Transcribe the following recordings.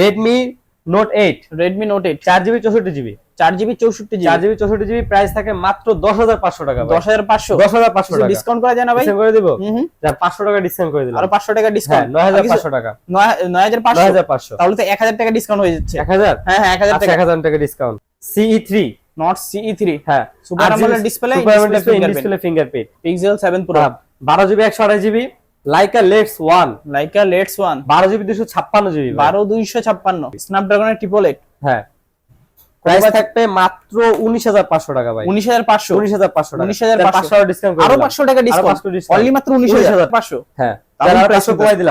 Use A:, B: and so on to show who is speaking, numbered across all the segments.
A: Redmi Note eight
B: Redmi Note eight
A: চার GB চৌষট্টি GB.
B: চার জিবি চৌষট্টি
A: চার
B: জিবি
A: চৌষট্টি জিবি প্রাইস থাকে মাত্র দশ হাজার পাঁচশো টাকা
B: দশ হাজার পাঁচশো।
A: দশ হাজার পাঁচশো টাকা।
B: ডিসকাউন্ট করা যায় না ভাই?
A: করে দিব? পাঁচশো টাকা ডিসকাউন্ট করে দিলাম।
B: আর পাঁচশো টাকা
A: হ্যাঁ
B: ডিসকাউন্ট
A: নয় হাজার পাঁচশো টাকা।
B: নয় হাজার পাঁচশো?
A: হাজার পাঁচশো।
B: তাহলে তো এক হাজার টাকা ডিসকাউন্ট হয়ে যাচ্ছে।
A: এক হাজার?
B: হ্যাঁ হ্যাঁ এক হাজার
A: আচ্ছা
B: টাকা।
A: এক হাজার টাকা discount CE three
B: Nord CE three
A: হ্যাঁ।
B: Super AMOLED display
A: display fingerprint
B: pixel seven pro
A: বারো জিবি একশো আড়াই GB. Leica let's one
B: Leica let's one
A: বারো জিবি দুশো ছাপ্পান্ন জিবি
B: বারো দুইশো ছাপ্পান্ন। স্ন্যাপড্রাগনের ট্রিপল এইট
A: হ্যাঁ। প্রাইস থাকবে মাত্র উনিশ হাজার পাঁচশো টাকা ভাই।
B: উনিশ হাজার পাঁচশো।
A: উনিশ হাজার পাঁচশো টাকা।
B: 19,500
A: ডিসকাউন্ট
B: আরও পাঁচশো টাকা ডিসকাউন্ট অনলি মাত্র উনিশ হাজার পাঁচশো।
A: হ্যাঁ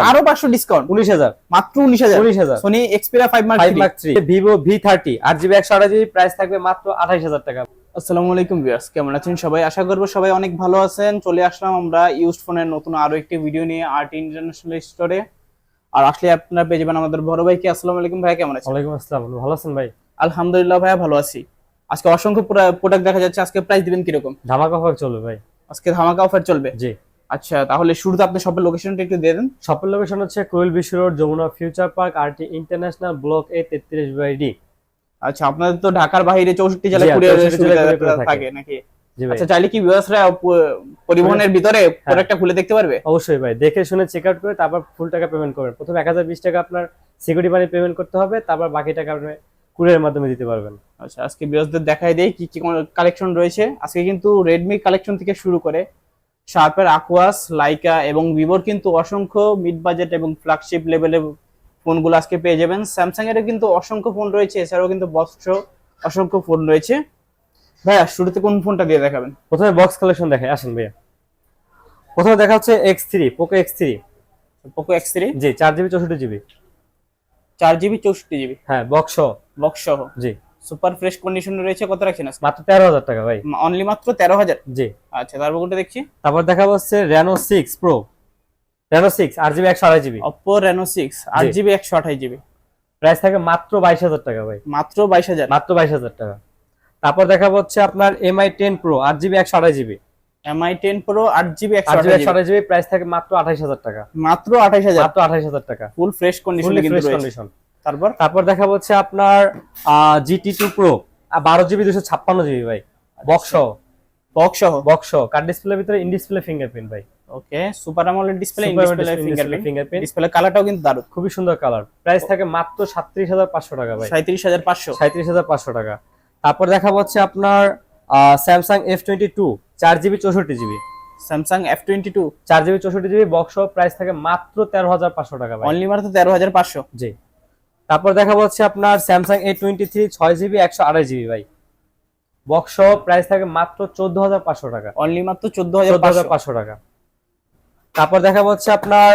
B: আরও
A: পাঁচশো
B: ডিসকাউন্ট
A: উনিশ হাজার।
B: মাত্র উনিশ হাজার।
A: উনিশ হাজার।
B: Sony Xperia five Mark
A: five Mark three Vivo V thirty আট জিবি একশো আড়াই জিবি প্রাইস থাকবে মাত্র আঠাইশ হাজার টাকা।
B: আসসালামু আলাইকুম ভিউয়ার্স কেমন আছেন সবাই? আশা করব সবাই অনেক ভালো আছেন। চলে আসলাম আমরা ইউজড ফোনের নতুন আরও একটি ভিডিও নিয়ে আর্ট ইন্টারন্যাশনাল স্টোরে আর আসলে আপনারা পেয়ে যাবেন আমাদের বড় ভাইকে। আসসালামু আলাইকুম ভাই কেমন আছেন?
A: ওয়ালাইকুম আসসালাম। ভালো আছেন ভাই?
B: আলহামদুলিল্লাহ ভাইয়া ভালো আছি। আজকে অসংখ্য প্রোডাক্ট দেখা যাচ্ছে আজকে প্রাইস দিবেন কীরকম?
A: ধামাকা অফার চলবে ভাই।
B: আজকে ধামাকা অফার চলবে?
A: জি।
B: আচ্ছা তাহলে শুরুতে আপনি সবের লোকেশনটা একটু দিয়ে দেন।
A: শপের লোকেশন হচ্ছে Kuril Bishwa road Jamuna future park R T international block A তেত্রিশ বাই ডি
B: আচ্ছা আপনাদের তো ঢাকার বাইরে চৌষট্টি জেলায় কুরিয়ার
A: 64 জেলায় courier
B: সুবিধা
A: থাকে।
B: থাকে নাকি? আচ্ছা চাইলে কি ভিউয়ার্সরা পরিবহনের ভিতরে প্রোডাক্টটা খুলে দেখতে পারবে?
A: অবশ্যই ভাই দেখে শুনে চেক আউট করে তারপর ফুল টাকা পেমেন্ট করবেন। প্রথমে এক হাজার বিশ টাকা আপনার সিকিউরিটি মানি পেমেন্ট করতে হবে তারপর বাকি টাকা আপনি কুরিয়ারের মাধ্যমে দিতে পারবেন।
B: আচ্ছা আজকে ভিউয়ার্সদের দেখাই দেই কি কি কালেকশন রয়েছে। আজকে কিন্তু রেডমি কালেকশন থেকে শুরু করে শার্পের আকুয়াস লাইকা এবং ভিভোর কিন্তু অসংখ্য মিড বাজেট এবং ফ্ল্যাগশিপ লেভেলের ফোনগুলো আজকে পেয়ে যাবেন। স্যামসাং এর কিন্তু অসংখ্য ফোন রয়েছে এছাড়াও কিন্তু বক্স অসংখ্য ফোন রয়েছে। ভাইয়া শুরুতে কোন ফোনটা দিয়ে দেখাবেন?
A: প্রথমে বক্স কালেকশন দেখে আসেন ভাইয়া। প্রথমে দেখা হচ্ছে X three Poco X three
B: Poco X three
A: G চার জিবি চৌষট্টি জিবি
B: চার জিবি চৌষট্টি জিবি
A: হ্যাঁ বক্স
B: বক্স সহ।
A: জি।
B: সুপার ফ্রেশ কন্ডিশন রয়েছে কত রাখছেন
A: মাত্র তেরো হাজার টাকা ভাই।
B: অনলি মাত্র তেরো হাজার?
A: জি।
B: আচ্ছা তারপর কোনটা দেখছি?
A: তারপর দেখা হচ্ছে Reno six pro Reno six আট জিবি একশো আড়াই জিবি
B: অপো রেনো সিক্স আট জিবি একশো আঠাশ জিবি
A: প্রাইস থাকে মাত্র বাইশ হাজার টাকা ভাই।
B: মাত্র বাইশ হাজার।
A: মাত্র বাইশ হাজার টাকা। তারপর দেখা হচ্ছে আপনার এমআই টেন প্রো আট জিবি একশো আড়াই GB
B: M I ten pro আট জিবি
A: জিবি প্রাইস থাকে মাত্র আঠাইশ হাজার টাকা।
B: মাত্র আঠাশ হাজার।
A: মাত্র আঠাইশ হাজার টাকা।
B: ফুল ফ্রেশ কন্ডিশন কিন্তু রয়েছে।
A: কন্ডিশন
B: তারপর?
A: তারপর দেখা হচ্ছে আপনার জিটি টু প্রো বারো জিবি দুশো ছাপ্পান্ন জিবি ভাই। বক্স
B: বক্স সহ।
A: বক্স কার্ড ডিসপ্লের ভিতরে ইন ডিসপ্লে ফিঙ্গারপ্রিন্ট ভাই
B: okay super AMOLED display in display fingerprint
A: fingerprint।
B: Display কালারটাও কিন্তু দারুণ।
A: খুবই সুন্দর কালার প্রাইস থাকে মাত্র সাতত্রিশ হাজার পাঁচশো টাকা ভাই।
B: সাঁত্রিশ হাজার পাঁচশো।
A: সাঁত্রিশ হাজার পাঁচশো টাকা। তারপর দেখা হচ্ছে আপনার স্যামসাং এফ টোয়েন্টি টু চার জিবি চৌষট্টি GB.
B: Samsung F twenty two
A: চার জিবি চৌষট্টি জিবি বক্স প্রাইস থাকে মাত্র তেরো হাজার পাঁচশো টাকা
B: অনলি মাত্র তেরো হাজার পাঁচশো।
A: জি। তারপর দেখা হচ্ছে আপনার স্যামসাং এ টোয়েন্টি থ্রি ছয় জিবি একশো আড়াই জিবি ভাই। বক্স প্রাইস থাকে মাত্র চোদ্দ হাজার পাঁচশো টাকা।
B: অনলি মাত্র চোদ্দ হাজার
A: পাঁচশো। টাকা। তারপর দেখা হচ্ছে আপনার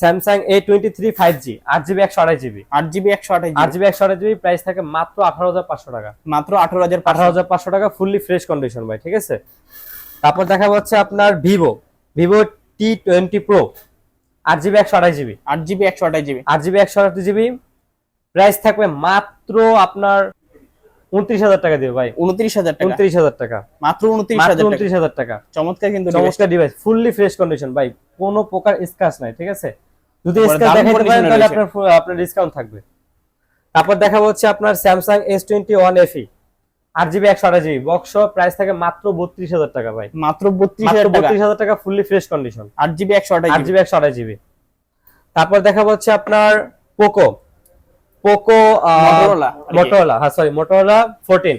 A: Samsung A twenty three five G আট জিবি একশো আড়াই জিবি
B: আট জিবি একশো আঠাশ
A: আট জিবি একশো আড়াই জিবি প্রাইস থাকে মাত্র আঠারো হাজার পাঁচশো টাকা।
B: মাত্র আঠারো হাজার
A: আঠারো হাজার পাঁচশো টাকা ফুললি ফ্রেশ কন্ডিশন ভাই ঠিক আছে? তারপর দেখা হচ্ছে আপনার Vivo Vivo T twenty pro আট জিবি একশো আড়াই জিবি
B: আট জিবি একশো আঠাশ জিবি
A: আট জিবি একশো আঠাশ জিবি প্রাইস থাকবে মাত্র আপনার উনত্রিশ হাজার টাকা ভাই।
B: উনত্রিশ হাজার টাকা।
A: উনত্রিশ হাজার টাকা।
B: মাত্র উনত্রিশ হাজার টাকা।
A: উনত্রিশ হাজার টাকা।
B: চমৎকার কিন্তু।
A: চমৎকার ডিভাইস ফুললি ফ্রেশ কন্ডিশন ভাই কোনো প্রকার স্ক্র্যাচ নাই ঠিক আছে? যদি স্ক্র্যাচ
B: দারুণ
A: পারেন তাহলে আপনার আপনার ডিসকাউন্ট থাকবে। তারপর দেখা হচ্ছে আপনার Samsung S twenty one FE আট জিবি একশো আঠাশ জিবি বক্স প্রাইস থাকে মাত্র বত্রিশ হাজার টাকা ভাই।
B: মাত্র বত্রিশ
A: বত্রিশ হাজার টাকা ফুললি ফ্রেশ কন্ডিশন
B: আট জিবি একশো আঠাশ জিবি
A: একশো আঠাশ জিবি তারপর দেখা হচ্ছে আপনার পোকো পোকো? মোটোলা হ্যাঁ sorry Motorola fourteen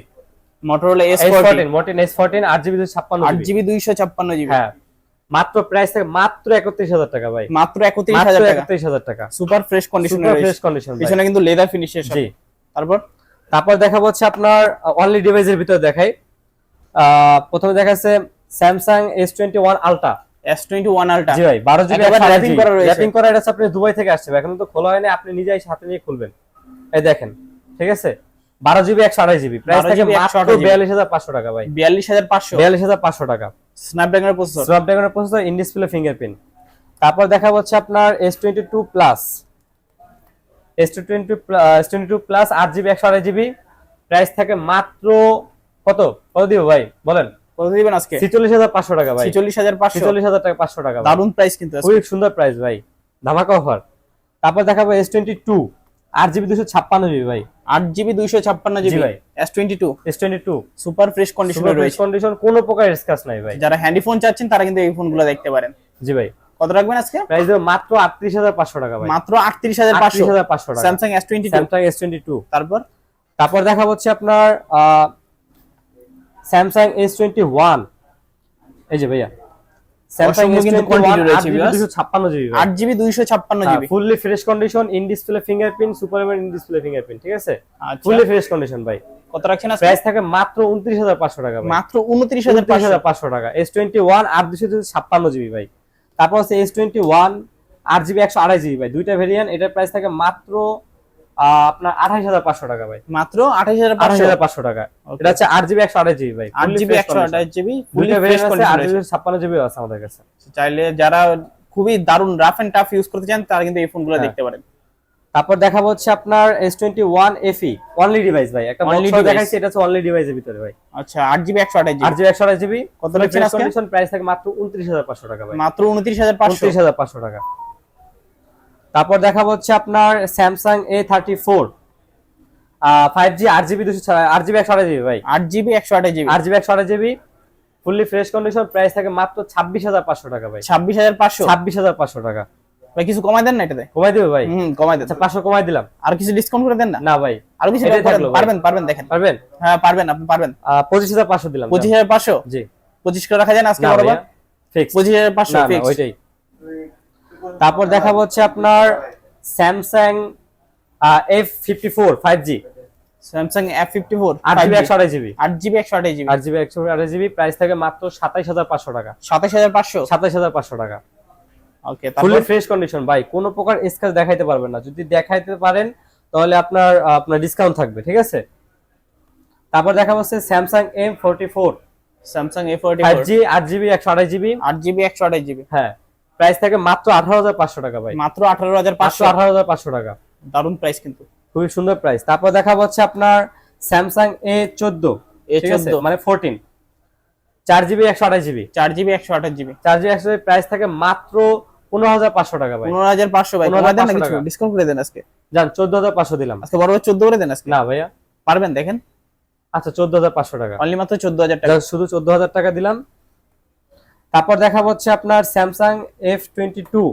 B: Motorola S
A: fourteen মোটিন S fourteen আট জিবি ছাপ্পান্ন
B: আট
A: জিবি।
B: দুইশো ছাপ্পান্ন জিবি।
A: হ্যাঁ মাত্র প্রাইস থাকে মাত্র একত্রিশ হাজার টাকা ভাই।
B: মাত্র একত্রিশ হাজার টাকা।
A: একত্রিশ হাজার টাকা।
B: Super fresh condition
A: super fresh condition
B: পিছনে কিন্তু লেদার ফিনিশের
A: জি।
B: তারপর?
A: তারপর দেখা হচ্ছে আপনার অনলি ডিভাইসের ভিতরে দেখাই। আহ, প্রথমে দেখাচ্ছে Samsung S twenty one ultra
B: S twenty one ultra
A: G ভাই বারো জিবি
B: wrapping করা রয়েছে।
A: র্যাপিং করা এটা আপনি দুবাই থেকে আসছে এখন তো খোলা হয়নি আপনি নিজেই সাথে নিয়ে খুলবেন। এই দেখেন ঠিক আছে? বারো জিবি একশো আড়াই জিবি। প্রাইস থাকে মাত্র বিয়াল্লিশ হাজার পাঁচশো টাকা ভাই।
B: বিয়াল্লিশ হাজার পাঁচশো।
A: বিয়াল্লিশ হাজার পাঁচশো টাকা।
B: স্ন্যাপড্রাগনের প্রসেসর
A: স্ন্যাপড্রাগনের প্রসেসর ইন ডিসপ্লে ফিঙ্গারপ্রিন্ট তারপর দেখা হচ্ছে আপনার S twenty two plus S twenty S twenty two plus আট জিবি একশো আড়াই জিবি। প্রাইস থাকে মাত্র কত? কত দিব ভাই? বলেন।
B: কত দিবেন আজকে?
A: ছিচল্লিশ হাজার পাঁচশো টাকা ভাই।
B: প্রাইস কিন্তু
A: সুন্দর প্রাইস ভাই। ধামাকা অফার তারপর দেখাবো এস টোয়েন্টি টু আট জিবি দুশো ছাপ্পান্ন জিবি ভাই।
B: আট জিবি দুইশো ছাপ্পান্ন জিবি?
A: ভাই।
B: S twenty two
A: S twenty two
B: super fresh কন্ডিশনে
A: কোনো প্রকার স্ক্র্যাচ নাই ভাই।
B: যারা হ্যান্ডি ফোন চাচ্ছেন তারা কিন্তু এই ফোনগুলো দেখতে পারেন।
A: জি ভাই।
B: কত রাখবেন আজকে?
A: প্রাইস দেবো মাত্র আটত্রিশ হাজার পাঁচশো টাকা ভাই।
B: মাত্র আটত্রিশ হাজার পাঁচশো।
A: আটত্রিশ হাজার পাঁচশো টাকা।
B: স্যামসাং এস টোয়েন্টি টু তারপর?
A: তারপর দেখা হচ্ছে আপনার স্যামসাং এস টোয়েন্টি ওয়ান এই যে ভাইয়া। স্যামসাং
B: কিন্তু রয়েছে,
A: GB fully fresh condition in display fingerprint super in display fingerprint ঠিক আছে? ফুললি ফ্রেশ কন্ডিশন ভাই।
B: কত রাখছেন আজকে?
A: প্রাইস থাকে মাত্র টাকা ভাই।
B: মাত্র উনত্রিশ হাজার
A: উনত্রিশ হাজার পাঁচশো টাকা। এস টোয়েন্টি ওয়ান আর দুশো ছাপ্পান্ন জিবি ভাই। তারপর টোয়েন্টি ওয়ান আট জিবি একশো আড়াই জিবি ভাই। দুইটা ভেরিয়েন্ট এটার প্রাইস থাকে মাত্র আপনার আঠাইশ হাজার পাঁচশো টাকা ভাই।
B: মাত্র আঠাশ হাজার পাঁচশো?
A: হাজার পাঁচশো টাকা. এটা হচ্ছে আট জিবি একশো আড়াই জিবি ভাই।
B: আট জিবি একশো আঠাশ জিবি
A: আট জিবি ছাপ্পান্ন জিবি আছে আমাদের কাছে।
B: চাইলে যারা খুবই দারুণ রাফ এন্ড টাফ ইউজ করতে চান তারা কিন্তু এই ফোনগুলো
A: হ্যাঁ।
B: দেখতে পারেন।
A: তারপর দেখাবো হচ্ছে আপনার S twenty one FE only device ভাই। একটা
B: Only
A: বক্স। দেখাইছি এটা হচ্ছে অনলি ডিভাইসের ভিতরে ভাই।
B: আচ্ছা আট জিবি একশো আঠাশ
A: আট
B: জিবি
A: জিবি একশো আড়াই জিবি।
B: কত আজকে?
A: কন্ডিশন প্রাইস থাকে মাত্র উনত্রিশ হাজার পাঁচশো টাকা ভাই।
B: মাত্র উনত্রিশ হাজার পাঁচশো।
A: উনত্রিশ হাজার পাঁচশো টাকা। তারপর দেখাবো হচ্ছে আপনার Samsung A thirty four five G আট জিবি দুশো আট জিবি একশো আড়াই জিবি ভাই।
B: আট জিবি একশো আঠাশ জিবি
A: আট জিবি একশো আড়াই GB fully fresh condition price থাকে মাত্র ছাব্বিশ হাজার পাঁচশো টাকা ভাই।
B: ছাব্বিশ হাজার পাঁচশো?
A: ছাব্বিশ হাজার পাঁচশো টাকা।
B: ভাই কিছু কমাই দেন না এটাতে?
A: কমাই দেবে ভাই।
B: হুম কমাই দেন।
A: আচ্ছা পাঁচশো কমাই দিলাম।
B: আর কিছু ডিসকাউন্ট করে দেন না?
A: না ভাই।
B: আরও কিছু। পারবেন পারবেন দেখেন।
A: পারবেন?
B: হ্যাঁ পারবেন আপনি পারবেন।
A: পঁচিশ হাজার পাঁচশো দিলাম।
B: পঁচিশ হাজার পাঁচশো?
A: জি।
B: পঁচিশ করে রাখা যায় না আজকে বরাবর
A: ফিক্স
B: পঁচিশ হাজার পাঁচশো
A: ওইটাই। তারপর দেখাবো হচ্ছে আপনার Samsung F fifty four five G
B: Samsung F fifty four
A: আট জিবি একশো আড়াই জিবি
B: আট জিবি একশো আঠাশ জিবি
A: আট জিবি একশো আড়াই জিবি প্রাইস থাকে মাত্র সাতাইশ হাজার পাঁচশো টাকা।
B: সাতাশ হাজার পাঁচশো?
A: সাতাইশ হাজার পাঁচশো টাকা।
B: ওকে
A: ফুললি ফ্রেশ কন্ডিশন ভাই। কোনো প্রকার স্ক্র্যাচ দেখাইতে পারবেন না। যদি দেখাইতে পারেন তাহলে আপনার আপনার ডিসকাউন্ট থাকবে ঠিক আছে? তারপর দেখা হচ্ছে Samsung M forty four
B: Samsung A forty
A: five G আট জিবি একশো আড়াই জিবি
B: আট জিবি একশো আঠাশ জিবি
A: হ্যাঁ। প্রাইস থাকে মাত্র আঠারো হাজার পাঁচশো টাকা ভাই।
B: মাত্র আঠারো হাজার
A: পাঁচশো। আঠারো হাজার পাঁচশো টাকা।
B: দারুণ প্রাইস কিন্তু।
A: খুবই সুন্দর প্রাইস তারপর দেখাবো হচ্ছে আপনার স্যামসাং এ চোদ্দ।
B: A14
A: মানে ফোরটিন চার জিবি একশো আঠাশ জিবি
B: চার জিবি একশো আঠাশ জিবি
A: চার জিবি একশো প্রাইস থাকে মাত্র পনেরো হাজার পাঁচশো টাকা ভাই।
B: পনেরো হাজার পাঁচশো ভাই।
A: 15,500
B: কমাই দেন না কিছু।
A: টাকা।
B: ডিসকাউন্ট করে দেন আজকে।
A: যান চোদ্দ হাজার পাঁচশো দিলাম।
B: আজকে বরাবর চোদ্দ করে দেন আজকে।
A: না ভাইয়া।
B: পারবেন দেখেন।
A: আচ্ছা চোদ্দ হাজার পাঁচশো টাকা।
B: অনলি মাত্র চোদ্দ হাজার টাকা।
A: শুধু চোদ্দ হাজার টাকা দিলাম। তারপর দেখা হচ্ছে আপনার স্যামসাং এফ টোয়েন্টি টু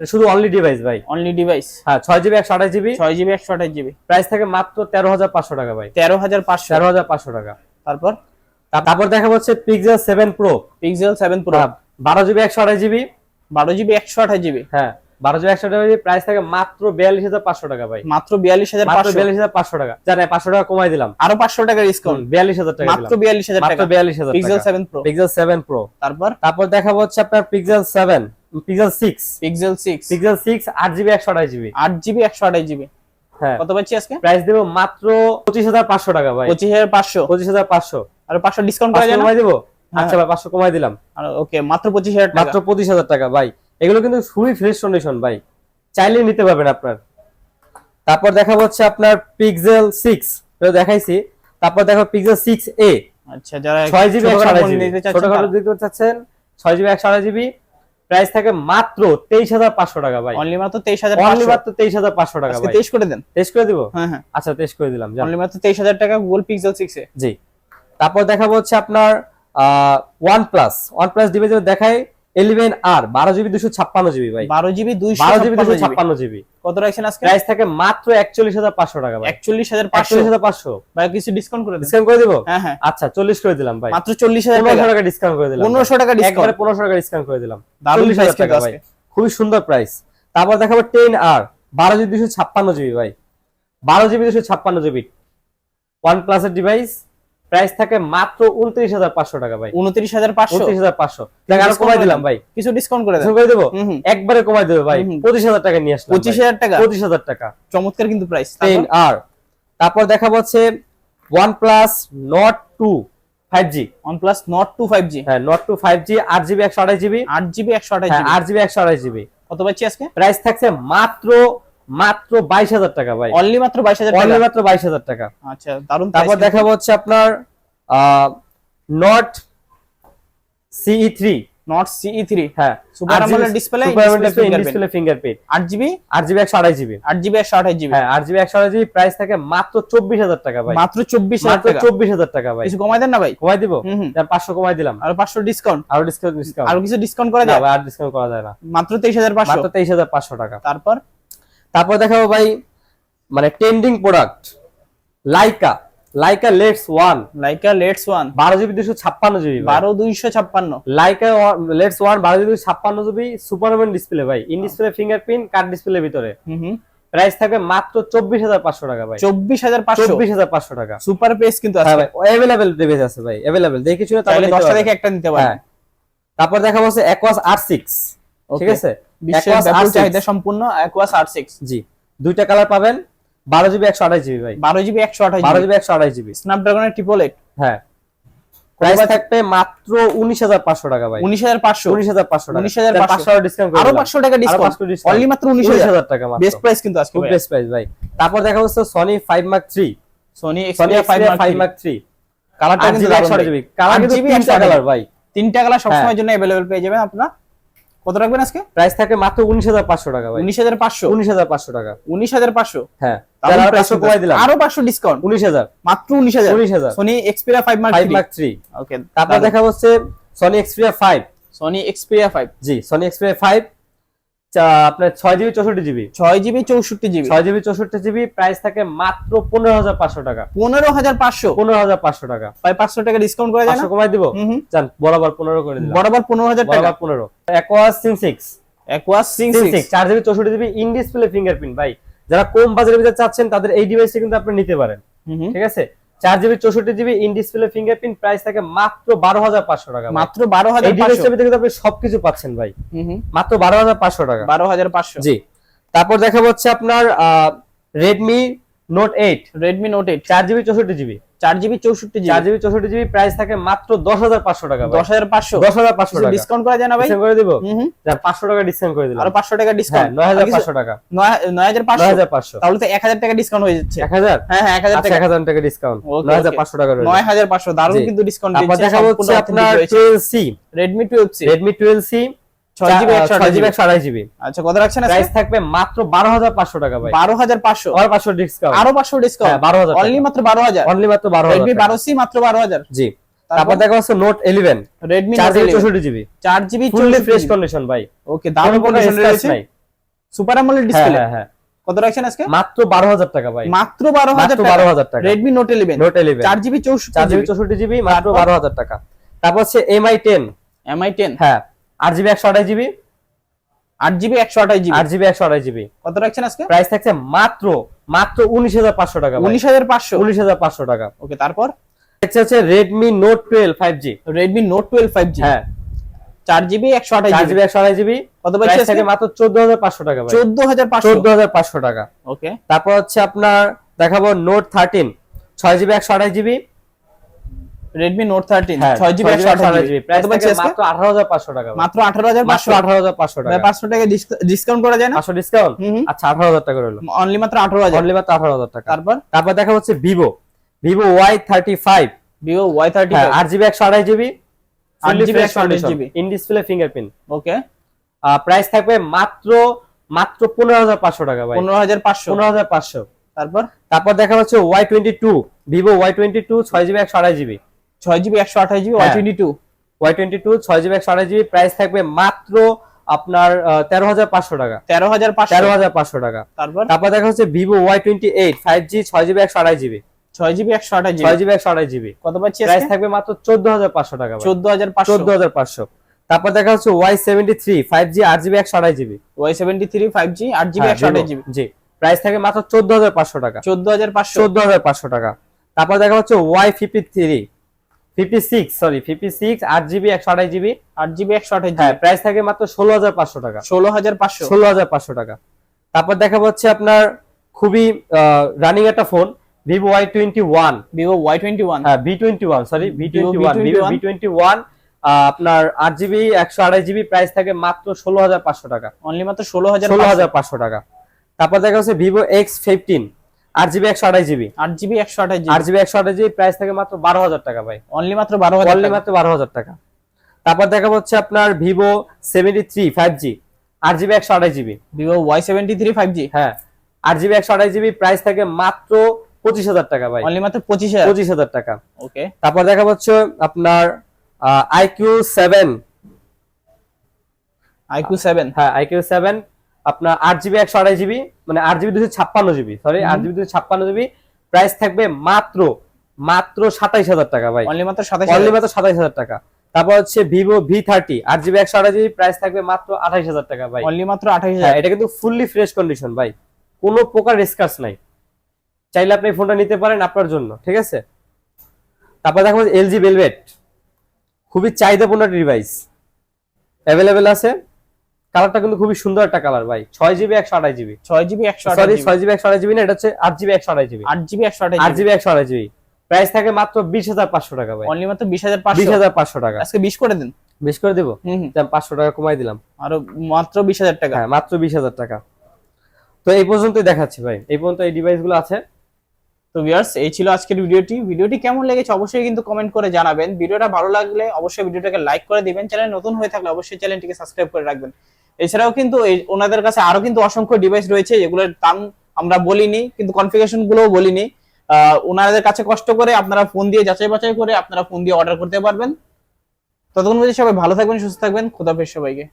A: শুধু অনলি ডিভাইস ভাই।
B: অনলি ডিভাইস
A: হ্যাঁ ছয় জিবি একশো আঠাশ জিবি
B: ছয় জিবি একশো আঠাশ জিবি
A: প্রাইস থাকে মাত্র তেরো হাজার পাঁচশো টাকা ভাই।
B: তেরো হাজার পাঁচশো।
A: তেরো হাজার পাঁচশো টাকা।
B: তারপর?
A: তারপর দেখা হচ্ছে Pixel seven pro
B: Pixel seven pro
A: বারো জিবি একশো আঠাশ জিবি
B: বারো জিবি একশো আঠাশ জিবি
A: হ্যাঁ। বারো একশো জিবি প্রাইস থাকে মাত্র বিয়াল্লিশ হাজার পাঁচশো টাকা ভাই।
B: মাত্র বিয়াল্লিশ হাজার
A: বিয়াল্লিশ হাজার পাঁচশো টাকা। জানে পাঁচশো টাকা কমাই দিলাম।
B: আরও পাঁচশো টাকা ডিসকাউন্ট
A: বিয়াল্লিশ হাজার টাকা
B: মাত্র বিয়াল্লিশ হাজার
A: মাত্র বিয়াল্লিশ হাজার
B: Pixel seven pro
A: Pixel seven pro
B: তারপর?
A: তারপর দেখাবো হচ্ছে আপনার Pixel seven Pixel six
B: Pixel six
A: Pixel six আট জিবি একশো আঠাশ জিবি
B: আট জিবি একশো আঠাশ জিবি
A: হ্যাঁ।
B: কত পাচ্ছি আজকে?
A: প্রাইস দেবো মাত্র পঁচিশ হাজার পাঁচশো টাকা ভাই।
B: পঁচিশ হাজার পাঁচশো।
A: পঁচিশ হাজার পাঁচশো।
B: আর পাঁচশো ডিসকাউন্ট করা
A: দেবো?
B: হ্যাঁ।
A: আচ্ছা ভাই পাঁচশো কমাই দিলাম।
B: ওকে মাত্র পঁচিশ হাজার
A: মাত্র পঁচিশ হাজার টাকা ভাই। এগুলো কিন্তু খুবই ফ্রেশ কন্ডিশন ভাই। চাইলেই নিতে পারবেন আপনার। তারপর দেখা হচ্ছে আপনার পিক্সেল সিক্স দেখাইছি। তারপর দেখো পিক্সেল সিক্স এ
B: আচ্ছা যারা
A: ছয় জিবি
B: ছোটখাটো
A: দিতে চাচ্ছেন ছয় জিবি একশো আঠাশ জিবি প্রাইস থাকে মাত্র তেইশ হাজার পাঁচশো টাকা ভাই।
B: অনলি মাত্র তেইশ হাজার
A: অনলি মাত্র তেইশ হাজার পাঁচশো টাকা
B: তেইশ করে দেন।
A: টেস্ট করে দিব?
B: হ্যাঁ হ্যাঁ।
A: আচ্ছা টেস্ট করে দিলাম।
B: অনলি মাত্র তেইশ হাজার টাকা Google Pixel six A.
A: G. তারপর দেখাবো হচ্ছে আপনার one plus one plus device দেখায় ইলেভেন আর বারো জিবি দুশো ছাপ্পান্ন জিবি ভাই।
B: বারো জিবি দুইশো
A: বারো জিবি দুশো
B: জিবি
A: ছাপ্পান্ন জিবি।
B: কত রাখছেন আজকে?
A: প্রাইস থাকে মাত্র একচল্লিশ হাজার পাঁচশো টাকা ভাই।
B: একচল্লিশ হাজার পাঁচশো।
A: একচল্লিশ হাজার পাঁচশো।
B: ভাই কিছু ডিসকাউন্ট করে দেন।
A: ডিসকাউন্ট করে দিব?
B: হ্যাঁ হ্যাঁ।
A: আচ্ছা চল্লিশ করে দিলাম ভাই।
B: মাত্র চল্লিশ হাজার
A: পনেরোশো
B: টাকা।
A: টাকা ডিসকাউন্ট করে দিলাম
B: পনেরোশো টাকা
A: একবারে
B: ডিসকাউন্ট
A: পনেরোশো টাকা ডিসকাউন্ট করে দিলাম।
B: দারুণ
A: হাজার টাকা ভাই। খুবই সুন্দর প্রাইস তারপর দেখাবো টেন আর বারো জিবি দুশো ছাপ্পান্ন জিবি ভাই। বারো জিবি দুশো ছাপ্পান্ন জিবি। ওয়ান প্লাসের ডিভাইস প্রাইস থাকে মাত্র উনত্রিশ হাজার পাঁচশো টাকা ভাই।
B: উনত্রিশ হাজার পাঁচশো?
A: উনত্রিশ হাজার পাঁচশো। টাকা
B: আরও
A: কমাই দিলাম ভাই।
B: কিছু ডিসকাউন্ট করে
A: দেবো?
B: হুম
A: একবারে কমাই দেবে ভাই। পঁচিশ হাজার টাকা নিয়ে আসলাম
B: পঁচিশ হাজার টাকা?
A: পঁচিশ হাজার টাকা।
B: চমৎকার কিন্তু প্রাইস
A: টেন আর। তারপর দেখাবো হচ্ছে one plus Nord two five G
B: one plus Nord two five G
A: হ্যাঁ নট টু ফাইভ জি আট জিবি একশো আঠাশ জিবি
B: আট জিবি একশো আঠাশ
A: হ্যাঁ আট জিবি একশো আঠাশ জিবি
B: কত পাচ্ছি আজকে?
A: প্রাইস থাকছে মাত্র মাত্র বাইশ হাজার টাকা ভাই।
B: অনলি মাত্র বাইশ হাজার
A: অনলি মাত্র বাইশ হাজার টাকা।
B: আচ্ছা দারুণ
A: তারপর দেখাবো হচ্ছে আপনার Nord CE three
B: Nord CE three
A: হ্যাঁ। সুপার ডিসপ্লে ফিঙ্গারপ্রিন্ট
B: আট জিবি
A: আট জিবি একশো জিবি
B: আট জিবি একশো আঠাশ জিবি
A: হ্যাঁ আট জিবি একশো আড়াই জিবি প্রাইস থাকে মাত্র চব্বিশ হাজার টাকা ভাই।
B: মাত্র চব্বিশ হাজার
A: চব্বিশ হাজার টাকা ভাই।
B: কিছু কমাই দেন না ভাই?
A: কমাই দিব? পাঁচশো কমাই দিলাম।
B: আর পাঁচশো ডিসকাউন্ট
A: আরও ডিসকাউন্ট ডিসকাউন্ট
B: আরও কিছু ডিসকাউন্ট করা
A: ভাই আর ডিসকাউন্ট করা যায় না।
B: মাত্র তেইশ হাজার পাঁচশো?
A: মাত্র তেইশ হাজার পাঁচশো টাকা।
B: তারপর?
A: তারপর দেখাবো ভাই মানে trending product Leica Leica Leitz one
B: Leica Leitz one
A: বারো জিবি দুশো ছাপ্পান্ন জিবি
B: বারো দুইশো ছাপ্পান্ন।
A: লাইকা লেটস ওয়ান বারো জিবি ছাপ্পান্ন জিবি সুপারম্যান ডিসপ্লে ভাই। ইন ডিসপ্লে ফিঙ্গারপ্রিন্ট কার্ড ডিসপ্লের ভিতরে। প্রাইস থাকবে মাত্র চব্বিশ হাজার পাঁচশো টাকা ভাই।
B: চব্বিশ হাজার পাঁচশো?
A: চব্বিশ হাজার পাঁচশো টাকা।
B: সুপার পেস কিন্তু
A: হ্যাঁ
B: আছে।
A: ভাই অ্যাভেলেবেল ডিভাইস আছে ভাই অ্যাভেলেবেল দেখে শুনে তাহলে
B: দশটা দেখে একটা নিতে
A: হ্যাঁ।
B: পারেন
A: তারপর দেখা হচ্ছে অ্যাকোয়াস আর সিক্স ঠিক আছে?
B: বিশ্বের
A: Aquas
B: ব্যাপক
A: R6
B: চাহিদা সম্পূর্ণ অ্যাকোয়াস আর সিক্স
A: জি। দুইটা কালার পাবেন বারো জিবি একশো আঠাশ জিবি ভাই।
B: বারো জিবি একশো আঠাশ
A: বারো জিবি একশো আঠাশ জিবি
B: স্ন্যাপড্রাগনের ট্রিপল এইট
A: হ্যাঁ। প্রাইস থাকবে মাত্র উনিশ হাজার পাঁচশো টাকা ভাই।
B: উনিশ হাজার পাঁচশো।
A: উনিশ হাজার পাঁচশো টাকা।
B: 19,500
A: পাঁচশো। ডিসকাউন্ট
B: আরও পাঁচশো টাকা ডিসকাউন্ট অনলি মাত্র উনিশ হাজার।
A: টাকা
B: বেস্ট প্রাইস কিন্তু আজকে
A: বেস্ট প্রাইস ভাই। তারপর দেখা হচ্ছে Sony five mark three
B: Sony
A: Sony
B: five
A: mark three
B: কালারটা কিন্তু।
A: কালার
B: আট
A: কিন্তু তিনটা কালার ভাই।
B: তিনটা কালার সবসময়ের
A: হ্যাঁ।
B: জন্য অ্যাভেলেবেল পেয়ে যাবেন আপনারা। কত রাখবেন আজকে?
A: প্রাইস থাকে মাত্র উনিশ হাজার পাঁচশো টাকা ভাই।
B: উনিশ হাজার পাঁচশো?
A: উনিশ হাজার পাঁচশো টাকা।
B: উনিশ হাজার পাঁচশো?
A: হ্যাঁ।
B: আরও
A: পাঁচশো
B: ডিসকাউন্ট
A: উনিশ হাজার।
B: মাত্র উনিশ হাজার।
A: উনিশ হাজার।
B: Sony Xperia five mark
A: five mark three
B: okay
A: তারপর দেখা হচ্ছে Sony Xperia five
B: Sony Xperia five
A: G Sony Xperia five আপনার ছয় জিবি চৌষট্টি জিবি।
B: ছয় জিবি চৌষট্টি জিবি।
A: ছয় জিবি চৌষট্টি জিবি প্রাইস থাকে মাত্র পনেরো হাজার পাঁচশো টাকা।
B: পনেরো হাজার পাঁচশো?
A: পনেরো হাজার পাঁচশো টাকা।
B: প্রায় পাঁচশো টাকা ডিসকাউন্ট করা
A: পাঁচশো কমাই দিব?
B: হুম
A: বরাবর পনেরো করে দিলাম।
B: বরাবর পনেরো হাজার টাকা?
A: পনেরো। Aquos sense six
B: Aquos
A: sense six চার জিবি চৌষট্টি জিবি ইন ডিসপ্লে ফিঙ্গারপ্রিন্ট ভাই। যারা কম বাজারের ভিতরে চাচ্ছেন তাদের এই ডিভাইসটা কিন্তু আপনি নিতে পারেন। ঠিক আছে? চার জিবি চৌষট্টি GB in display fingerprint price থাকে মাত্র বারো হাজার পাঁচশো টাকা
B: মাত্র বারো হাজার
A: থেকে আপনি সবকিছু পাচ্ছেন ভাই। মাত্র বারো হাজার পাঁচশো টাকা।
B: বারো হাজার পাঁচশো।
A: জি। তারপর দেখা হচ্ছে আপনার Redmi note eight
B: Redmi note eight
A: চার জিবি চৌষট্টি জিবি।
B: চার জিবি চৌষট্টি
A: চার
B: জিবি
A: চৌষট্টি জিবি প্রাইস থাকে মাত্র দশ হাজার পাঁচশো টাকা
B: দশ হাজার পাঁচশো।
A: দশ হাজার পাঁচশো টাকা।
B: ডিসকাউন্ট করা যায় না ভাই?
A: করে দিব? পাঁচশো টাকা ডিসকাউন্ট করে দিলাম।
B: আরও পাঁচশো টাকা
A: হ্যাঁ
B: ডিসকাউন্ট
A: নয় হাজার পাঁচশো টাকা।
B: নয় হাজার পাঁচশো?
A: হাজার পাঁচশো।
B: তাহলে তো এক হাজার টাকা ডিসকাউন্ট হয়ে যাচ্ছে।
A: এক হাজার?
B: হ্যাঁ হ্যাঁ এক হাজার
A: আচ্ছা
B: টাকা।
A: এক হাজার টাকা ডিসকাউন্ট নয় হাজার পাঁচশো টাকা
B: নয় হাজার পাঁচশো দারুণ কিন্তু ডিসকাউন্ট
A: দেখা হচ্ছে আপনার twelve C
B: Redmi twelve C
A: Redmi twelve C
B: আচ্ছা কত রাখছেন
A: প্রাইস থাকবে মাত্র বারো হাজার পাঁচশো টাকা ভাই।
B: বারো হাজার পাঁচশো?
A: আর পাঁচশো ডিসকাউন্ট
B: আরও পাঁচশো ডিসকাউন্ট
A: হ্যাঁ বারো হাজার
B: অনলি মাত্র বারো হাজার?
A: অনলি মাত্র বারো হাজার
B: রেডমি
A: টাকা।
B: বারো সি মাত্র বারো হাজার?
A: জি। তারপর? দেখা হচ্ছে নোট ইলেভেন
B: রেডমি
A: চার জিবি চৌষট্টি জিবি ফুললি ফ্রেশ কন্ডিশন ভাই।
B: ওকে দারুণ কন্ডিশন রয়েছে। সুপার অ্যামোলেড
A: হ্যাঁ
B: ডিসপ্লে
A: হ্যাঁ হ্যাঁ।
B: কত রাখছেন আজকে?
A: মাত্র বারো হাজার টাকা ভাই।
B: মাত্র বারো হাজার
A: মাত্র বারো হাজার টাকা।
B: Redmi note eleven
A: note eleven
B: চার জিবি চৌষট্টি
A: জিবি চৌষট্টি জিবি মাত্র বারো হাজার টাকা। তারপর হচ্ছে এমআই টেন
B: এমআই টেন
A: হ্যাঁ আট জিবি একশো আঠাশ জিবি?
B: আট জিবি একশো আঠাশ জিবি।
A: আট জিবি একশো আঠাশ জিবি।
B: কত রাখছেন আজকে?
A: প্রাইস থাকছে মাত্র মাত্র উনিশ হাজার পাঁচশো টাকা
B: উনিশ হাজার পাঁচশো?
A: উনিশ হাজার পাঁচশো টাকা।
B: ওকে তারপর?
A: দেখছে হচ্ছে Redmi note twelve five G
B: Redmi note twelve five G
A: হ্যাঁ।
B: চার জিবি একশো আঠাশ জিবি?
A: একশো আঠাশ জিবি।
B: কত
A: প্রাইস
B: পাচ্ছি
A: মাত্র চোদ্দ হাজার পাঁচশো টাকা
B: চোদ্দ হাজার
A: চোদ্দ হাজার পাঁচশো টাকা।
B: ওকে।
A: তারপর হচ্ছে আপনার দেখাবো নোট থার্টিন ছয় জিবি একশো আঠাশ জিবি।
B: রেডমি নোট থার্টিন ছয় জিবি একশো আঠাশ জিবি
A: প্রাইস থাকে মাত্র আঠারো হাজার পাঁচশো টাকা
B: মাত্র আঠারো হাজার
A: মাত্র
B: পাঁচশো
A: আঠারো হাজার পাঁচশো টাকা।
B: পাঁচশো টাকা ডিসকাউন্ট করা যায় না?
A: পাঁচশো ডিসকাউন্ট
B: হুম হুম।
A: আচ্ছা আঠারো হাজার টাকা রইল।
B: অনলি মাত্র আঠারো হাজার।
A: অনলি মাত্র আঠারো হাজার টাকা।
B: তারপর?
A: তারপর দেখা হচ্ছে Vivo Vivo Y thirty five
B: Vivo Y thirty
A: হ্যাঁ আট জিবি একশো আঠাশ GB
B: 8GB 128GB
A: in display fingerprint
B: okay
A: price থাকবে মাত্র মাত্র পনেরো হাজার পাঁচশো টাকা ভাই।
B: পনেরো হাজার পাঁচশো।
A: পনেরো হাজার পাঁচশো।
B: তারপর?
A: তারপর দেখা হচ্ছে Y twenty two Vivo Y twenty two ছয় জিবি একশো আঠাশ জিবি
B: জিবি ওয়াই
A: হ্যাঁ।
B: Twenty two.
A: Y twenty two ছয় জিবি একশো আঠাশ জিবি প্রাইস থাকবে মাত্র আপনার তেরো হাজার পাঁচশো টাকা।
B: তেরো হাজার
A: তেরো হাজার পাঁচশো টাকা।
B: তারপর?
A: তারপর দেখা হচ্ছে Vivo Y twenty eight five G ছয় জিবি একশো আঠাশ জিবি।
B: ছয় জিবি একশো আঠাশ
A: ছয়
B: জিবি
A: একশো আঠাশ জিবি।
B: কত পাচ্ছি
A: প্রাইস থাকবে মাত্র চোদ্দ হাজার পাঁচশো টাকা।
B: চোদ্দ হাজার
A: চোদ্দ হাজার পাঁচশো। তারপর দেখা হচ্ছে Y seventy three five G আট জিবি একশো আঠাশ GB.
B: Y seventy three five G আট জিবি
A: হ্যাঁ,
B: একশো আঠাশ জিবি।
A: জি প্রাইস থাকে মাত্র চোদ্দ হাজার পাঁচশো টাকা।
B: চোদ্দ হাজার পাঁচশো।
A: চোদ্দ হাজার পাঁচশো টাকা। তারপর দেখা হচ্ছে Y fifty three fifty six sorry fifty six আট জিবি একশো আঠাশ জিবি
B: আট জিবি একশো আঠাশ
A: হ্যাঁ প্রাইস থাকে মাত্র ষোলো হাজার পাঁচশো টাকা।
B: ষোলো হাজার পাঁচশো?
A: ষোলো হাজার পাঁচশো টাকা। তারপর দেখা হচ্ছে আপনার খুবই রানিং একটা phone Vivo Y twenty one
B: Vivo Y twenty one
A: হ্যাঁ V twenty one sorry V twenty one
B: V21
A: V twenty one আপনার আট জিবি একশো আড়াই জিবি প্রাইস থাকে মাত্র ষোলো হাজার পাঁচশো টাকা।
B: অনলি মাত্র ষোলো হাজার
A: ষোলো হাজার পাঁচশো টাকা। তারপর দেখা হচ্ছে ভিভো এক্স ফিফটিন আট জিবি একশো আড়াই জিবি।
B: আট জিবি একশো আঠাশ
A: আট
B: জিবি
A: জিবি একশো আঠাশ জিবি প্রাইস থাকে মাত্র বারো হাজার টাকা ভাই।
B: অনলি মাত্র বারো হাজার
A: অনলি মাত্র বারো হাজার টাকা। তারপর দেখা হচ্ছে আপনার Vivo seventy three five G আট জিবি একশো আঠাশ GB.
B: Vivo Y seventy three five G
A: হ্যাঁ। আট জিবি একশো আঠাশ জিবি প্রাইস থাকে মাত্র পঁচিশ হাজার টাকা ভাই।
B: অনলি মাত্র পঁচিশ হাজার।
A: পঁচিশ হাজার টাকা।
B: ওকে
A: তারপর দেখা হচ্ছে আপনার আইকিউ সেভেন
B: আইকিউ সেভেন
A: হ্যাঁ আইকিউ সেভেন আপনার আট জিবি একশো আড়াই জিবি মানে আট জিবি দুশো ছাপ্পান্ন জিবি সরি আট জিবি দুশো ছাপ্পান্ন জিবি প্রাইস থাকবে মাত্র মাত্র সাতাইশ হাজার টাকা ভাই।
B: অনলি মাত্র সাতাশ
A: অনলি মাত্র সাতাইশ হাজার টাকা। তারপর হচ্ছে ভিভো ভি থার্টি আট জিবি একশো আড়াই জিবি প্রাইস থাকবে মাত্র আঠাইশ হাজার টাকা ভাই।
B: অনলি মাত্র আঠাশ
A: হ্যাঁ
B: হাজার।
A: এটা কিন্তু ফুললি ফ্রেশ কন্ডিশন ভাই। কোনো প্রকার রিস্কার্স নাই। চাইলে আপনি ফোনটা নিতে পারেন আপনার জন্য ঠিক আছে? তারপর দেখো এলজি ভেলভেট খুবই চাহিদাপূর্ণ ডিভাইস অ্যাভেলেবেল আছে। কালারটা কিন্তু খুবই সুন্দর একটা কালার ভাই। ছয় জিবি একশো আঠাশ জিবি।
B: ছয় জিবি একশো
A: সরি ছয় জিবি একশো আঠাশ জিবি না এটা হচ্ছে আট জিবি একশো আঠাশ জিবি।
B: আট জিবি একশো আঠাশ
A: আট জিবি। একশো আঠাশ জিবি। প্রাইস থাকে মাত্র বিশ হাজার পাঁচশো টাকা ভাই।
B: অনলি মাত্র বিশ হাজার
A: বিশ হাজার পাঁচশো টাকা।
B: আজকে বিশ করে দিন।
A: বেশ করে দেবো? পাঁচশো টাকা কমাই দিলাম।
B: আরও মাত্র বিশ হাজার টাকা।
A: হ্যাঁ মাত্র বিশ হাজার টাকা। তো এই পর্যন্তই দেখাচ্ছি ভাই। এই পর্যন্ত এই ডিভাইসগুলো আছে।
B: তো ভিউয়ার্স এই ছিল আজকের ভিডিওটি। ভিডিওটি কেমন লেগেছে অবশ্যই কিন্তু কমেন্ট করে জানাবেন। ভিডিওটা ভালো লাগলে অবশ্যই ভিডিওটাকে লাইক করে দিবেন। চ্যানেল নতুন হয়ে থাকলে অবশ্যই চ্যানেলটিকে সাবস্ক্রাইব করে রাখবেন। এছাড়াও কিন্তু ওনাদের কাছে আরও কিন্তু অসংখ্য ডিভাইস রয়েছে, যেগুলোর দাম আমরা বলিনি, কিন্তু কনফিগারেশন গুলোও বলিনি। ওনাদের কাছে কষ্ট করে আপনারা ফোন দিয়ে যাচাই বাছাই করে আপনারা ফোন দিয়ে অর্ডার করতে পারবেন। ততক্ষণ পর্যন্ত সবাই ভালো থাকবেন, সুস্থ থাকবেন। খোদাফেজ সবাইকে।